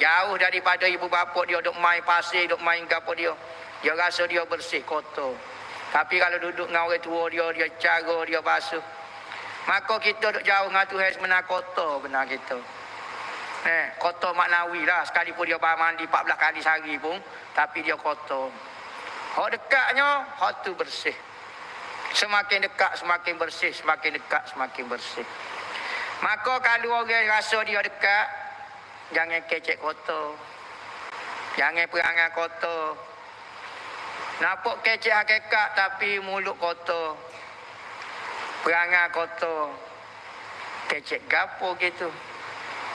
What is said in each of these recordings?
Jauh daripada ibu bapa dia duk main pasir, duk main gapo dia. Dia rasa dia bersih, kotor. Tapi kalau duduk dengan orang tua dia, dia cara, dia basuh. Maka kita duk jauh dengan Tuhan sebenar kotor benar kita. Eh, kotor maknawi lah. Sekalipun dia bahan mandi 14 kali sehari pun. Tapi dia kotor. Hak dekatnya, hak tu bersih. Semakin dekat, semakin bersih. Semakin dekat, semakin bersih. Maka kalau orang rasa dia dekat, jangan kecek kotor. Jangan perangai kotor. Nampak kecek hakikat tapi mulut kotor. Perangai kotor. Kecek gapo gitu.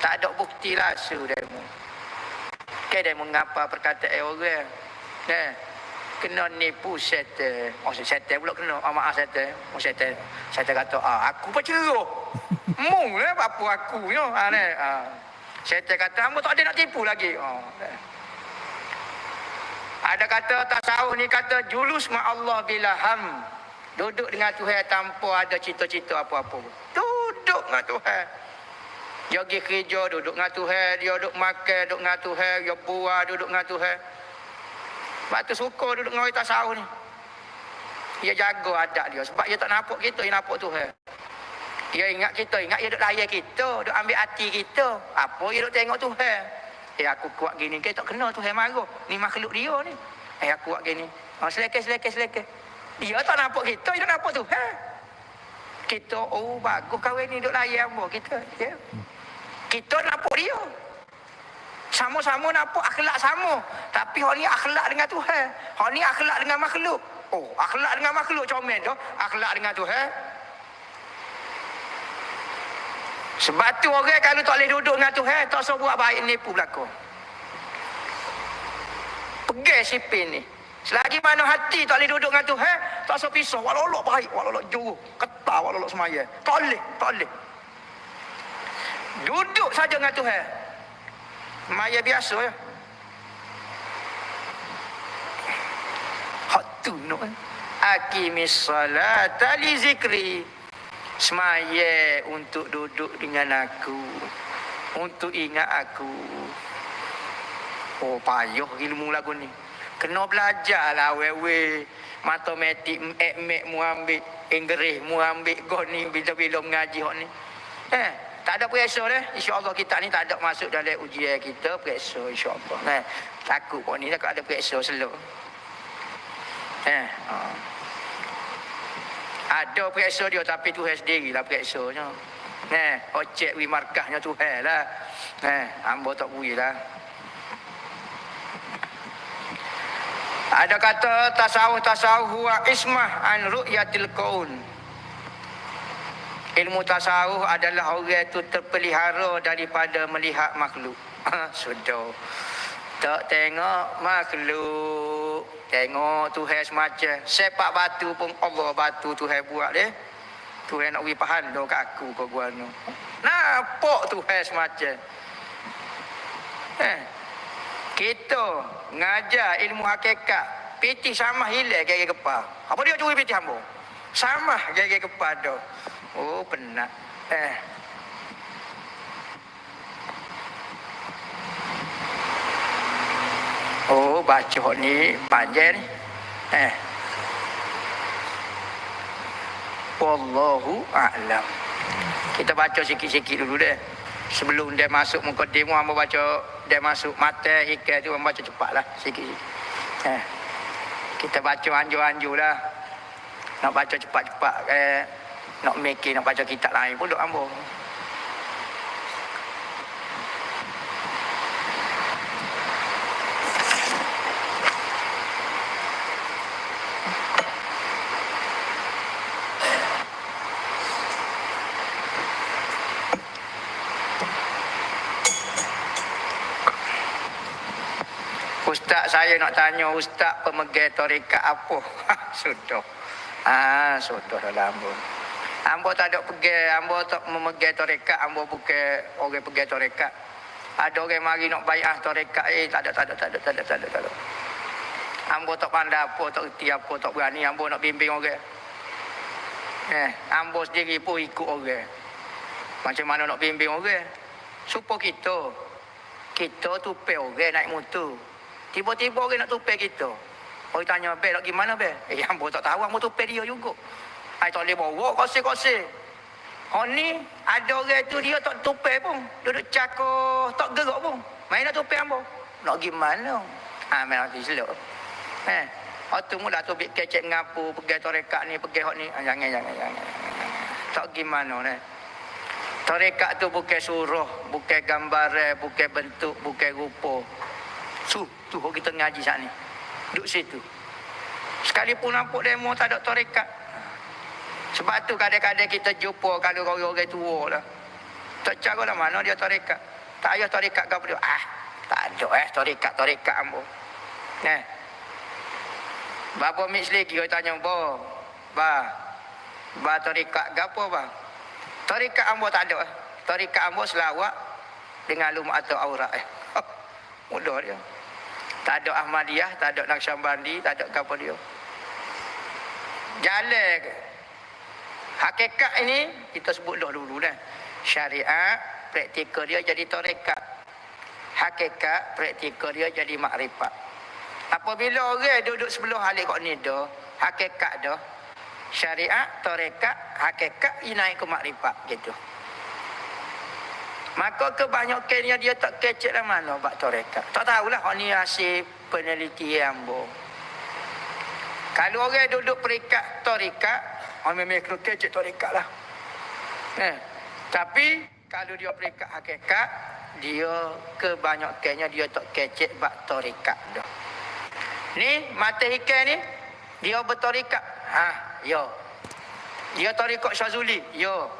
Tak ada bukti rasu demo. Ke demo ngapa perkataan orang. Nah, kena nipu setan. Oh, setan pula kena. Oh, maaf setan. Oh, setan. Setan kata, ah, aku berceruh. Mung lah apa aku. Yo. Ah, ne. ah. Setan kata, hamba tak ada nak tipu lagi. Oh, ne. Ada kata tasawuf ni kata julus ma Allah bila ham. Duduk dengan Tuhan tanpa ada cita-cita apa-apa. Duduk dengan Tuhan. Dia pergi kerja duduk dengan Tuhan, dia duduk makan duduk dengan Tuhan, dia buah duduk dengan Tuhan. Sebab tu suka duduk dengan orang tasawuf ni. Dia jaga adat dia sebab dia tak nampak kita, dia nampak Tuhan. Dia ingat kita, ingat dia duduk layan kita, duduk ambil hati kita. Apa dia duduk tengok Tuhan. Eh aku kuat gini, kita tak kenal Tuhan marah. Ni makhluk dia ni. Eh aku kuat gini. Oh, selekeh, selekeh, selekeh. Dia tak nampak kita, dia nampak Tuhan. Kita, oh bagus kahwin ni duduk layan apa kita. Ya. Kita nampak dia. Sama-sama nampak akhlak sama. Tapi hal ni akhlak dengan Tuhan. Hal ni akhlak dengan makhluk. Oh, akhlak dengan makhluk comel tu. Akhlak dengan Tuhan. Sebab tu orang kalau tak boleh duduk dengan Tuhan, tak usah buat baik nipu belakang. Pegang sipin ni. Selagi mana hati tak boleh duduk dengan Tuhan, tak usah pisah. Walau baik, walau juru. Ketar, walau semaya. Tak boleh, tak boleh. Duduk saja dengan Tuhan. Maya biasa ya. Hak tu no. Akimis salata li zikri. Semaya untuk duduk dengan aku. Untuk ingat aku. Oh payah ilmu lagu ni. Kena belajar lah wewe. Matematik, mek mek mu ambil. Inggeris mu ambil. Kau ni bila-bila mengaji hak ni. Eh, tak ada periksa dah. InsyaAllah kita ni tak ada masuk dalam ujian kita. Periksa insyaAllah. Nah, takut kau ni takut ada periksa slow. Eh, ha. Ada periksa dia tapi Tuhan sendirilah periksanya. Nah, ocek wi markahnya Tuhan lah. Nah, hamba tak boleh lah. Ada kata tasawuf-tasawuf huwa ismah an ru'yatil kaun. Ilmu tasawuf adalah orang itu terpelihara daripada melihat makhluk. Ha, Sudah. Tak tengok makhluk. Tengok Tuhan semacam. Sepak batu pun Allah batu Tuhan buat dia. Tuhan nak beri pahala kat aku ke gua ni. Nampak Tuhan semacam. Eh. Kita ngajar ilmu hakikat. Piti sama hilang gaya kepal. Apa dia curi piti hamba? Sama gaya kepal tu. Oh penat. Eh. Oh baca ni panjang ni. Eh. Wallahu a'lam. Kita baca sikit-sikit dulu deh. Sebelum dia masuk muka demo, hamba baca dia masuk mata ikan tu, hamba baca cepatlah sikit-sikit. Eh. Kita baca anjur-anjur lah. Nak baca cepat-cepat eh. Nak mikir, nak baca kitab lain pun duk hamba. Ustaz saya nak tanya Ustaz pemegang tarekat apa? sudah. Ah, sudah dalam hamba. Hamba tak ada pegang, hamba tak memegang tarekat, hamba bukan orang pegang tarekat. Ada orang mari nak bayar tarekat, eh tak ada, tak ada, tak ada, tak ada, tak ada, tak ada. Hamba tak pandai apa, tak reti apa, tak berani, hamba nak bimbing orang. Eh, hamba sendiri pun ikut orang. Macam mana nak bimbing orang? Supaya kita Kita tupai orang naik motor. Tiba-tiba orang nak tupai kita. Orang tanya, Bel, nak gimana, Bel? Eh, hamba tak tahu, hamba tupai dia juga. Saya tak boleh bawa, koseh-koseh. Oh ni, ada orang tu dia tak tupai pun. Duduk cakap, tak gerak pun. Main nak tupai hamba. Nak gimana? Ha, memang tu silap. Eh, waktu mula tu bik kecek ngapu, pergi torekat ni, pergi hot ni. Ah, jangan, jangan, jangan. Tak gimana ni. Torekat tu bukan suruh, bukan gambar, bukan bentuk, bukan rupa. Su, tu orang kita ngaji saat ni. Duduk situ. Sekalipun nampak demo tak ada torekat. Sebab tu kadang-kadang kita jumpa kalau orang-orang tua lah. Tak cara lah mana dia torekat. Tak payah torekat kau dia. Ah, tak ada eh torekat ambo. Nah. Bapa mix lagi orang tanya, "Ba, ba, ba torekat ke apa, ba?" Torekat ambo tak ada. eh. Torekat ambo selawat dengan lumat atau aurat eh. Mudah dia. Tak ada Ahmadiyah, tak ada Naqsyabandi, tak ada apa dia. Jalan? Hakikat ini kita sebut dah dulu dah. Syariat, praktikal dia jadi tarekat. Hakikat, praktikal dia jadi makrifat. Apabila orang duduk sebelah halik kok ni dah, hakikat dah. Syariat, tarekat, hakikat, ia naik ke makrifat gitu. Maka kebanyakannya dia tak kecek lah mana bak tarekat. Tak tahulah ni hasil penelitian bo. Kalau orang duduk perikat tarekat, orang memang kena kecek tarekat lah. Eh, tapi kalau dia perikat hakikat, dia kebanyakannya dia tak kecek bak tarekat dah. Ni mata ikan ni dia bertarikat. Ha, yo. Dia tarikat Syazuli, yo.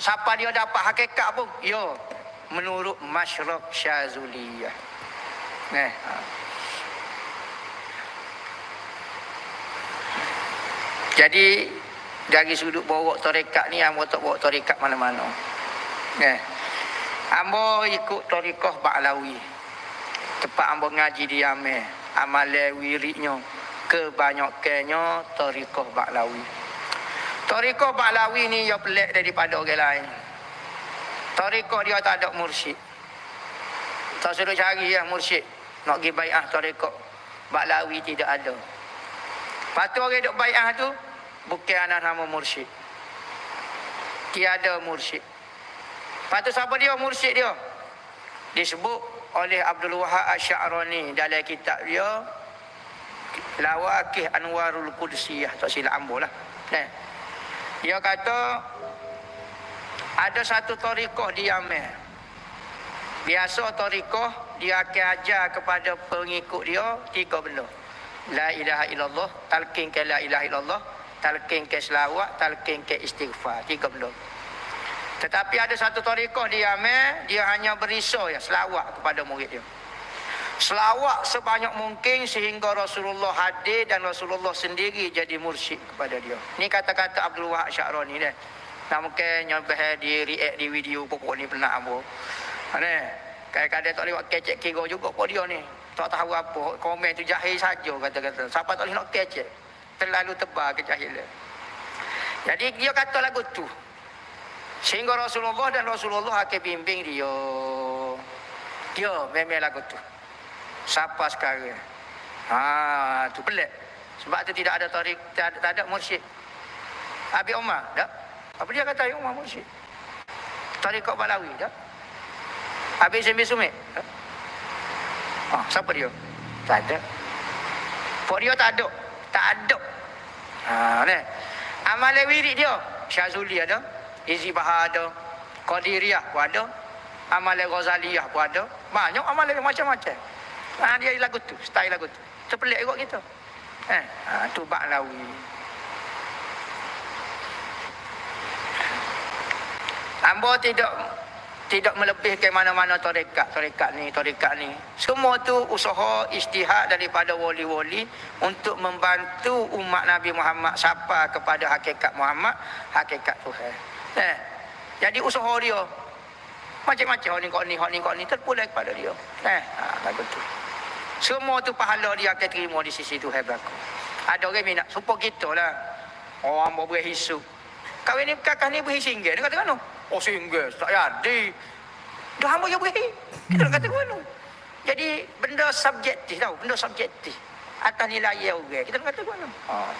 Siapa dia dapat hakikat pun, yo. Menurut masyarakat Syazuliyah. Nah. Ha. Jadi dari sudut bawa tarikat ni Ambo tak bawa tarikat mana-mana. Eh. Ambo ikut tarikah Ba'lawi. Tempat ambo ngaji di Yameh. Amalan wiridnya kebanyakannya tarikah Ba'lawi. Tarikah Ba'lawi ni dia pelik daripada orang lain. Tarikah dia tak ada mursyid. Tak suruh cari ya mursyid. Nak pergi bai'ah tarikah Ba'lawi tidak ada. Lepas tu orang duk bai'ah tu bukan anak nama mursyid. Tiada mursyid. Lepas tu siapa dia mursyid dia? Disebut oleh Abdul Wahab Asy'arani dalam kitab dia Lawakih Anwarul Qudsiyah tak silap ambo lah. Eh. Dia kata ada satu tarikah di Yaman. Biasa tarikah dia akan ajar kepada pengikut dia tiga benda. La ilaha illallah, talqin ke la ilaha illallah, talqin ke selawat, talqin ke istighfar. Tiga benda. Tetapi ada satu tarikah di Yaman, dia hanya berisau ya selawat kepada murid dia. Selawat sebanyak mungkin sehingga Rasulullah hadir dan Rasulullah sendiri jadi mursyid kepada dia. Ni kata-kata Abdul Wahab Sya'rani ni. Nah mungkin nyobah di react di video pokok ni pernah ambo. Ni kadang-kadang tak lewat kecek kira juga pun dia ni. Tak tahu apa, komen tu jahil saja kata-kata. Siapa tak boleh nak kecek. Terlalu tebal kejahilan. Jadi dia kata lagu tu. Sehingga Rasulullah dan Rasulullah akan bimbing dia. Dia memang lagu tu. Siapa sekarang? Ha, tu pelik. Sebab tu tidak ada tarik, tak ada, tak ada mursyid. Abi Umar, tak? Apa dia kata Abi Umar mursyid? Tarikat Balawi, tak? Abi Sembi Sumit? Ha, siapa dia? Tak ada. Pok dia tak ada. Tak ada. Ha, ni. Amalan wirid dia. Syazuli ada. Izi Bahar ada. Qadiriyah pun ada. Amalan Ghazaliyah pun ada. Banyak amalan macam-macam. Ha, dia lagu tu, style lagu tu. Terpelik kot kita. Eh, ha, tu Ba'lawi. Ambo tidak tidak melebihkan mana-mana tarekat, tarekat ni, tarekat ni. Semua tu usaha istihad daripada wali-wali untuk membantu umat Nabi Muhammad siapa kepada hakikat Muhammad, hakikat Tuhan. Eh, jadi usaha dia macam-macam hak ni kau ni, hak ni kau ni terpulang kepada dia. Eh, ha, tu. Semua tu pahala dia akan terima di sisi Tuhan berlaku. Ada orang minat. Supaya kita lah. Orang mau beri hisu. Kawin ni kakak ni beri singgah. Dia kata kan? Oh singgah. Tak jadi. Dah hamba je beri. Kita nak kata kan? Jadi benda subjektif tau, benda subjektif. Atas nilai orang. Kita nak kata apa? Oh.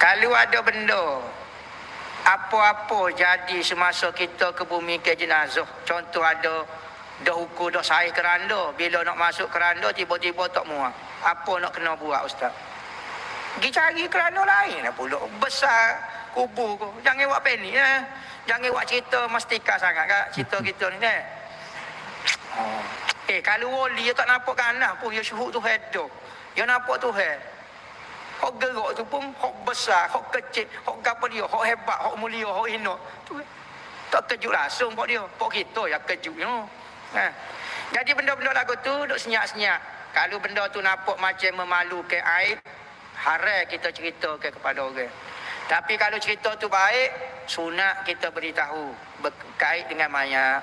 Kalau ada benda apa-apa jadi semasa kita ke bumi ke jenazah. Contoh ada dah hukum dah sahih keranda. Bila nak masuk keranda tiba-tiba tak muat. Apa nak kena buat ustaz? Pergi cari keranda lain lah pula. Besar kubur kau. Jangan buat panik ya. Jangan buat cerita mastika sangat kak. Cerita kita ni eh. Oh. Eh kalau wali dia tak nampak kanan pun dia syuhud tu hedo. Dia nampak tu head. Hok gerak tu pun hok besar, hok kecil, hok apa dia, hok hebat, hok mulia, hok hina. Tu eh. tak kejut langsung pok dia. Pok kita yang kejut you know. Ha. Jadi benda-benda lagu tu duk senyap-senyap. Kalau benda tu nampak macam memalukan aib, harai kita cerita ke kepada orang. Tapi kalau cerita tu baik, sunat kita beritahu berkait dengan mayat.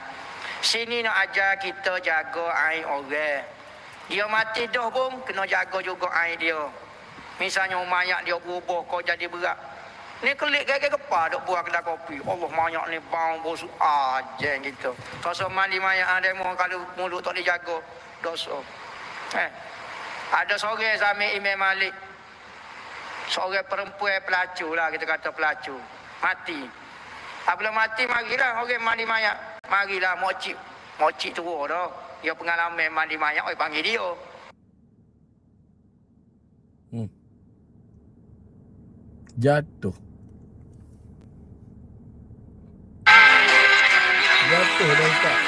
Sini nak ajar kita jaga air orang. Dia mati dah pun kena jaga juga air dia. Misalnya mayat dia berubah kau jadi berat. Ni kelik gaya kepa duk buat kedai kopi. Allah mayat ni bau busuk aja gitu. Kalau mandi mayat ada mau kalau mulut tak dijaga dosa. Eh. Ada sore Zami Imam Malik. Seorang perempuan pelacur lah kita kata pelacur. Mati. Apabila mati marilah orang mandi mayat. Marilah mocik. Mocik tua dah. Dia pengalaman mandi mayat. Oi panggil dia. Hmm. Jatuh. Jatuh dah Ustaz.